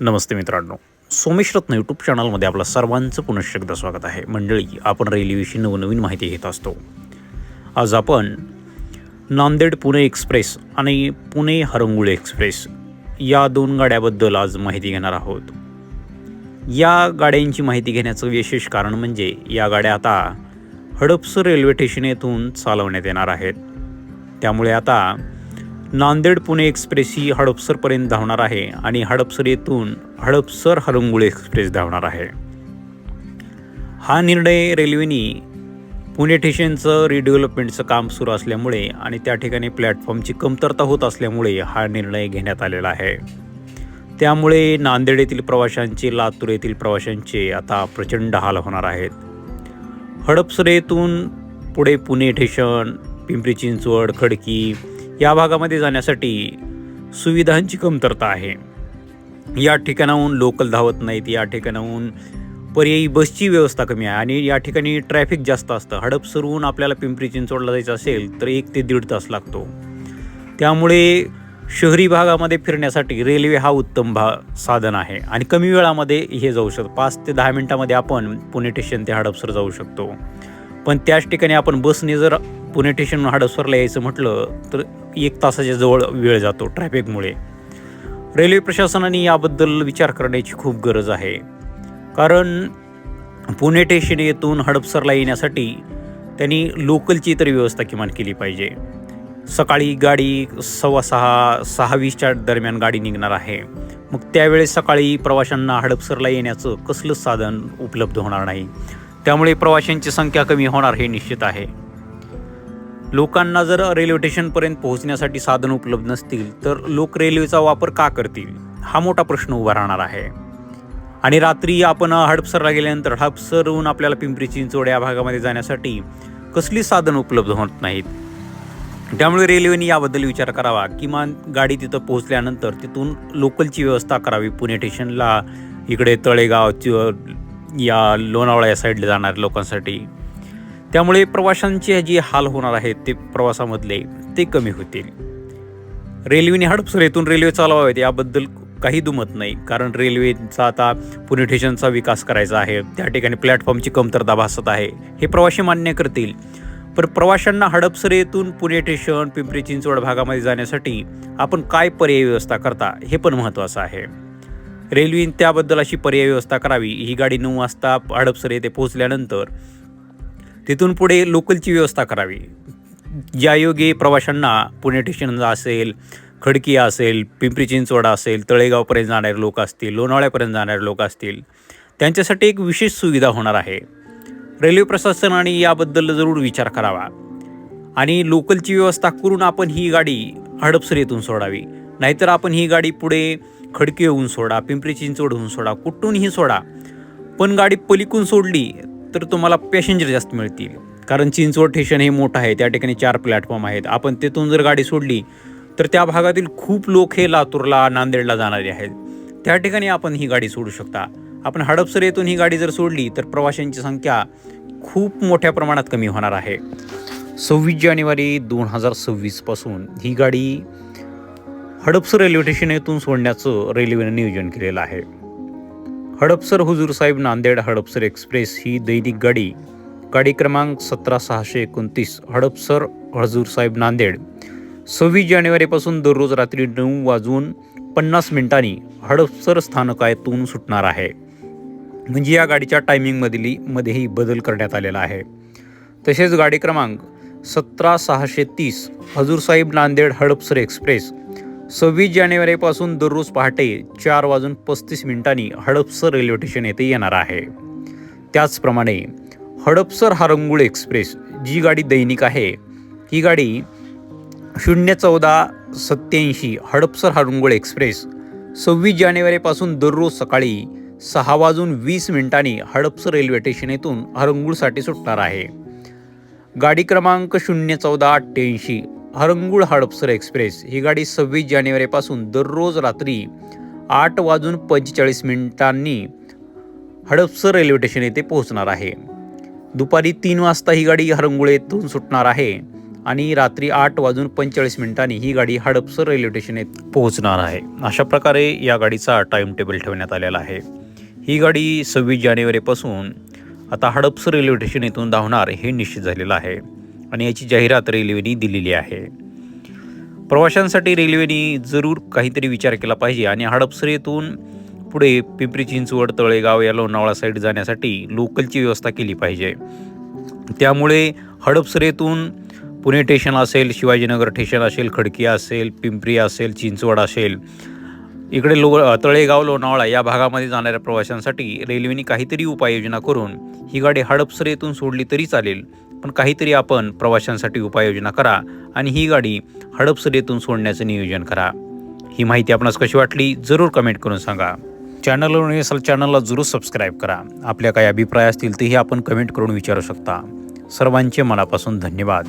नमस्ते मित्रांनो. सोमेश रत्न यूट्यूब चॅनलमध्ये आपलं सर्वांचं पुनश्च एकदा स्वागत आहे. मंडळी आपण रेल्वेविषयी नवनवीन माहिती घेत असतो. आज आपण नांदेड पुणे एक्सप्रेस आणि पुणे हरंगुळे एक्सप्रेस या दोन गाड्याबद्दल आज माहिती घेणार आहोत. या गाड्यांची माहिती घेण्याचं विशेष कारण म्हणजे या गाड्या आता हडपसर रेल्वे स्टेशन येथून चालवण्यात येणार आहेत. त्यामुळे आता नांदेड पुणे एक्सप्रेस ही हडपसरपर्यंत धावणार आहे आणि हडपसर येथून हडपसर हरंगुळे एक्सप्रेस धावणार आहे. हा निर्णय रेल्वेने पुणे स्टेशनचं रिडेव्हलपमेंटचं काम सुरू असल्यामुळे आणि त्या ठिकाणी प्लॅटफॉर्मची कमतरता होत असल्यामुळे हा निर्णय घेण्यात आलेला आहे. त्यामुळे नांदेड येथील प्रवाशांचे लातूर येथील प्रवाशांचे आता प्रचंड हाल होणार आहेत. हडपसरेतून पुढे पुणे स्टेशन पिंपरी चिंचवड खडकी या भागामध्ये जाण्यासाठी सुविधांची कमतरता आहे. या ठिकाणाहून लोकल धावत नाहीत या ठिकाणाहून पर्यायी बसची व्यवस्था कमी आहे आणि या ठिकाणी ट्रॅफिक जास्त असतं. हडपसरहून आपल्याला पिंपरी चिंचवडला जायचं असेल तर एक ते दीड तास लागतो. त्यामुळे शहरी भागामध्ये फिरण्यासाठी रेल्वे हा उत्तम भा साधन आहे आणि कमी वेळामध्ये हे जाऊ शकतो पाच ते दहा मिनटामध्ये आपण पुणे स्टेशन ते हडपसर जाऊ शकतो. पण त्याच ठिकाणी आपण बसने जर पुणे स्टेशन हडपसरला यायचं म्हटलं तर एक तासाच्या जवळ वेळ जातो ट्रॅफिकमुळे. रेल्वे प्रशासनाने याबद्दल विचार करण्याची खूप गरज आहे. कारण पुणे स्टेशन येथून हडपसरला येण्यासाठी त्यांनी लोकलची तरी व्यवस्था किमान केली पाहिजे. सकाळी गाडी सव्वा सहा सहा वीसच्या दरम्यान गाडी निघणार आहे. मग त्यावेळेस सकाळी प्रवाशांना हडपसरला येण्याचं कसलंच साधन उपलब्ध होणार नाही. त्यामुळे प्रवाशांची संख्या कमी होणार हे निश्चित आहे. लोकांना जर रेल्वे स्टेशनपर्यंत पोहोचण्यासाठी साधन उपलब्ध नसतील तर लोक रेल्वेचा वापर का करतील? हा मोठा प्रश्न उभा राहणार आहे. आणि रात्री आपण हडपसरला गेल्यानंतर हडपसरहून आपल्याला पिंपरी चिंचवड या भागामध्ये जाण्यासाठी कसली साधन उपलब्ध होत नाहीत? त्यामुळे रेल्वेने याबद्दल विचार करावा. किमान गाडी तिथं पोहोचल्यानंतर तिथून लोकलची व्यवस्था करावी. पुणे स्टेशनला इकडे तळेगाव च- या लोणावळा या साईडला जाणाऱ्या लोकांसाठी. त्यामुळे प्रवाशांचे जे हाल होणार आहेत ते प्रवासामधले ते कमी होतील. रेल्वेने हडपसर येथून रेल्वे चालवावेत याबद्दल काही दुमत नाही. कारण रेल्वेचा आता पुणे स्टेशनचा विकास करायचा आहे. त्या ठिकाणी प्लॅटफॉर्मची कमतरता भासत आहे. हे प्रवासी मान्य करतील. पण प्रवाशांना हडपसर येथून पुणे स्टेशन पिंपरी चिंचवड भागामध्ये जाण्यासाठी आपण काय पर्यायी व्यवस्था करता हे पण महत्त्वाचं आहे. रेल्वेने त्याबद्दल अशी पर्याय व्यवस्था करावी. ही गाडी नऊ वाजता हडपसर येथे पोहोचल्यानंतर तिथून पुढे लोकलची व्यवस्था करावी. ज्यायोगे प्रवाशांना पुणे स्टेशनला असेल खडकी असेल पिंपरी चिंचवडा असेल तळेगावपर्यंत जाणारे लोक असतील लोणावळ्यापर्यंत जाणारे लोक असतील त्यांच्यासाठी एक विशेष सुविधा होणार आहे. रेल्वे प्रशासनाने याबद्दल जरूर विचार करावा. आणि लोकलची व्यवस्था करून आपण ही गाडी हडपसर येथून सोडावी. नाहीतर आपण ही गाडी पुढे खडकी होऊन सोडा पिंपरी चिंचवड होऊन सोडा कुठूनही सोडा. पण गाडी पलिकून सोडली तर तुम्हाला पॅसेंजर जास्त मिळतील. कारण चिंचवड स्टेशन हे मोठं आहे त्या ठिकाणी चार प्लॅटफॉर्म आहेत. आपण तिथून जर गाडी सोडली तर त्या भागातील खूप लोक हे लातूरला नांदेडला जाणारे आहेत. त्या ठिकाणी आपण ही गाडी सोडू शकता. आपण हडपसर येथून ही गाडी जर सोडली तर प्रवाशांची संख्या खूप मोठ्या प्रमाणात कमी होणार आहे. सव्वीस जानेवारी दोन हजार सव्वीसपासून ही गाडी हडपसर रेल्वे स्टेशन येथून सोडण्याचं रेल्वेनं नियोजन केलेलं आहे. हडपसर हुजूर साहेब नांदेड हडपसर एक्सप्रेस ही दैनिक गाडी गाडी क्रमांक सतरा सहाशे एकोणतीस हडपसर हजूर साहेब नांदेड. सव्वीस जानेवारीपासून दररोज रात्री नऊ वाजून पन्नास मिनिटांनी हडपसर स्थानकातून सुटणार आहे. म्हणजे या गाडीच्या टायमिंगमधली मध्येही बदल करण्यात आलेला आहे. तसेच गाडी क्रमांक सतरा सहाशे तीस हजूर साहेब नांदेड हडपसर एक्सप्रेस सव्वीस जानेवारीपासून दररोज पहाटे चार वाजून पस्तीस मिनिटांनी हडपसर रेल्वे स्टेशन येथे येणार आहे. त्याचप्रमाणे हडपसर हारंगुळ एक्सप्रेस जी गाडी दैनिक आहे ही गाडी शून्य चौदा सत्याऐंशी हडपसर हारंगुळ एक्सप्रेस सव्वीस जानेवारीपासून दररोज सकाळी सहा वाजून वीस मिनिटांनी हडपसर रेल्वे स्टेशन येथून हरंगुळसाठी सुटणार आहे. गाडी क्रमांक शून्य चौदा अठ्ठ्याऐंशी हरंगुळ हडपसर एक्सप्रेस. ही गाडी सव्वीस जानेवारीपासून दररोज रात्री आठ वाजून पंचेचाळीस मिनिटांनी हडपसर रेल्वे स्टेशन येथे पोहोचणार आहे. दुपारी तीन वाजता ही गाडी हरंगुळ येथून सुटणार आहे आणि रात्री आठ वाजून पंचेचाळीस मिनिटांनी ही गाडी हडपसर रेल्वे स्टेशन येथे पोहोचणार आहे. अशा प्रकारे या गाडीचा टाईम टेबल ठेवण्यात आलेला आहे. ही गाडी सव्वीस जानेवारीपासून आता हडपसर रेल्वे स्टेशन येथून धावणार हे निश्चित झालेलं आहे. आणि याची जाहिरात रेल्वेने दिलेली आहे. प्रवाशांसाठी रेल्वेने जरूर काहीतरी विचार केला पाहिजे आणि हडपसरेतून पुढे पिंपरी चिंचवड तळेगाव या लोणावळा साईड जाण्यासाठी लोकलची व्यवस्था केली पाहिजे. त्यामुळे हडपसरेतून पुणे स्टेशन असेल शिवाजीनगर स्टेशन असेल खडकी असेल पिंपरी असेल चिंचवड असेल इकडे लो तळेगाव लोणावळा या भागामध्ये जाणाऱ्या प्रवाशांसाठी रेल्वेने काहीतरी उपाययोजना करून ही गाडी हडपसरेतून सोडली तरी चालेल. पण काहीतरी आपण प्रवाशांसाठी उपाययोजना करा आणि ही गाडी हडपसर येथून सोडण्याचं नियोजन करा. ही माहिती आपणास कशी वाटली जरूर कमेंट करून सांगा. चॅनलवर असाल चॅनलला जरूर सबस्क्राईब करा. आपल्या काही अभिप्राय असतील तेही आपण कमेंट करून विचारू शकता. सर्वांचे मनापासून धन्यवाद.